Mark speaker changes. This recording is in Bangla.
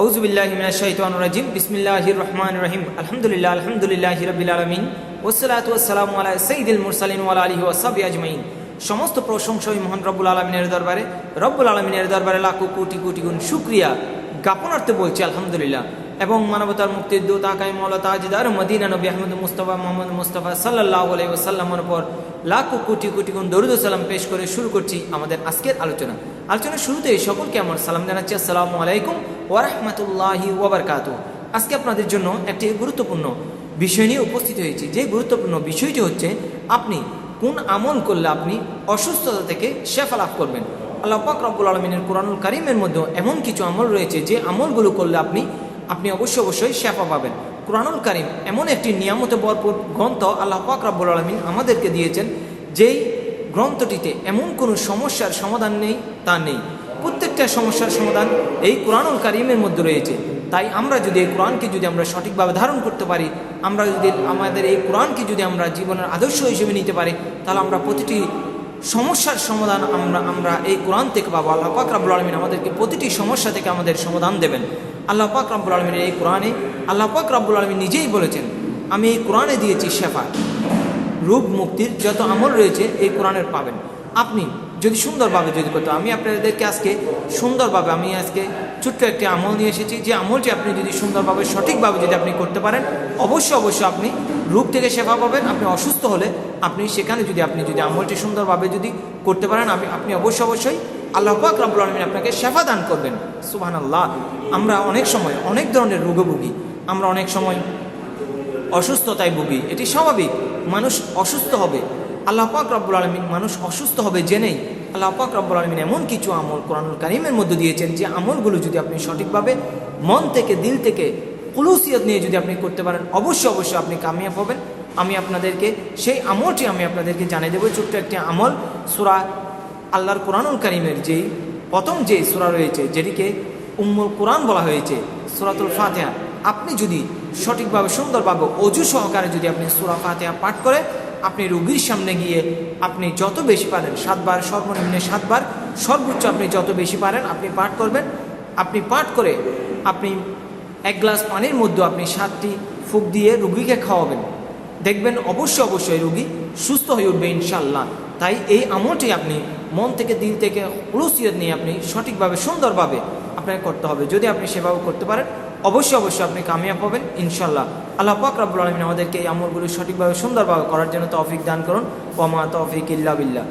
Speaker 1: আউজুবিল্লাহ মিনাশাইতানুরাজিম বিসমিল্লাহির রহমান রহিম। আলহামদুলিল্লাহ আলহামদুলিল্লাহ রবিল আলমিন। ওসলাত ওসালাম আলা সঈদুল মুরসালিন ওয়ালা আলিহি ওয়াসাবি আজমাইন। সমস্ত প্রশংসা মহান রব্বুল আলমিনের দরবারে। রব্বুল আলমিনের দরবারে লাখো কোটি কোটি গুণ শুক্রিয়া জ্ঞাপনার্থে বলছি, আলহামদুলিল্লাহ। এবং মানবতার মুক্তির দূত, আকাই মৌলা তাজদার, মদিনা নবী আহমদ মুস্তফা, মোহাম্মদ মুস্তফা সাল্লাহ আলাই ওসাল্লামের উপর লাখো কোটি কোটি গুণ দরুদ সালাম পেশ করে শুরু করছি আমাদের আজকের আলোচনা। আলোচনার শুরুতে সকলকে আমার সালাম জানাচ্ছি। আসসালামু আলাইকুম ওয়ারহমতুল্লাহি ওবরকাত আজকে আপনাদের জন্য একটি গুরুত্বপূর্ণ বিষয় নিয়ে উপস্থিত হয়েছি। যে গুরুত্বপূর্ণ বিষয়টি হচ্ছে, আপনি কোন আমল করলে আপনি অসুস্থতা থেকে শেফা লাভ করবেন? আল্লাহ পাক রব্বুল আলমিনের কোরআনুল কারিমের মধ্যে এমন কিছু আমল রয়েছে, যে আমলগুলো করলে আপনি আপনি অবশ্যই অবশ্যই শেফা পাবেন। কোরআনুল কারিম এমন একটি নিয়ামতে ভরপুর গ্রন্থ আল্লাহ পাক রব্বুল আলমিন আমাদেরকে দিয়েছেন, যেই গ্রন্থটিতে এমন কোনো সমস্যার সমাধান নেই, তা নেই। প্রত্যেকটা সমস্যার সমাধান এই কোরআনুল কারিমের মধ্যে রয়েছে। তাই আমরা যদি এই কোরআনকে যদি আমরা সঠিকভাবে ধারণ করতে পারি, আমরা যদি আমাদের এই কোরআনকে যদি আমরা জীবনের আদর্শ হিসেবে নিতে পারি, তাহলে আমরা প্রতিটি সমস্যার সমাধান আমরা আমরা এই কোরআন থেকে পাবো। আল্লাহ পাক রাবুল আলমিন আমাদেরকে প্রতিটি সমস্যা থেকে আমাদের সমাধান দেবেন। আল্লাহ পাক রাবুল আলমিনের এই কোরআনে, আল্লাহ পাক রাবুল আলমিন নিজেই বলেছেন, আমি এই কোরআনে দিয়েছি শেফা। রূপ মুক্তির যত আমল রয়েছে এই কোরআনের পাবেন। আপনি যদি সুন্দরভাবে যদি করতে আমি আপনাদেরকে আজকে সুন্দরভাবে, আমি আজকে ছোট্ট একটি আমল নিয়ে এসেছি। যে আমলটি আপনি যদি সুন্দরভাবে, সঠিকভাবে যদি আপনি করতে পারেন, অবশ্যই অবশ্যই আপনি রূপ থেকে সেবা পাবেন। আপনি অসুস্থ হলে আপনি সেখানে যদি, আপনি যদি আমলটি সুন্দরভাবে যদি করতে পারেন, আমি, আপনি অবশ্যই অবশ্যই আল্লাহ পাক রাবুল আলমিন আপনাকে সেবা দান করবেন। আল্লাহ আমরা অনেক সময় অনেক ধরনের রোগে ভুগি আমরা অনেক সময় অসুস্থতায় ভুগি। এটি স্বাভাবিক। মানুষ অসুস্থ হবে। আল্লাহ পাক রব্বুল আলমিন মানুষ অসুস্থ হবে জেনেই আল্লাহ পাক রব্বুল আলমিন এমন কিছু আমল কোরআনুল কারিমের মধ্যে দিয়েছেন যে আমলগুলো যদি আপনি সঠিকভাবে মন থেকে, দিল থেকে, কুলুসিয়ত নিয়ে যদি আপনি করতে পারেন, অবশ্যই অবশ্যই আপনি কামিয়াব হবেন। আমি আপনাদেরকে সেই আমলটি আমি আপনাদেরকে জানিয়ে দেবো। ছোট্ট একটি আমল সুরা আল্লাহর কোরআনুল কারিমের যেই প্রথম যে সুরা রয়েছে, যেটিকে উম্মুল কোরআন বলা হয়েছে, সুরাতুল ফাতেহা। আপনি যদি সঠিকভাবে, সুন্দরভাবে অজু সহকারে যদি আপনি সুরা ফাতেহা পাঠ করে, আপনি রুগীর সামনে গিয়ে আপনি যত বেশি পারেন, সাতবার, সর্বনিম্নে সাতবার, সর্বোচ্চ আপনি যত বেশি পারেন, আপনি পাঠ করবেন। আপনি পাঠ করে আপনি এক গ্লাস পানির মধ্যে আপনি সাতটি ফুক দিয়ে রুগীকে খাওয়াবেন। দেখবেন অবশ্যই অবশ্যই রুগী সুস্থ হয়ে উঠবে ইনশাল্লাহ তাই এই আমলটি আপনি মন থেকে, দিল থেকে উলুসিয়ত নিয়ে আপনি সঠিকভাবে, সুন্দরভাবে আপনাকে করতে হবে। যদি আপনি সেভাবে করতে পারেন, অবশ্যই অবশ্যই আপনি কামিয়াব হবেন, ইনশাল্লাহ। আল্লাহ পাক রাবুল আলমিন আমাদেরকে এই আমলগুলি সঠিকভাবে সুন্দরভাবে করার জন্য তৌফিক দান করুন। ওমা তৌফিক ইল্লা বিল্লাহ।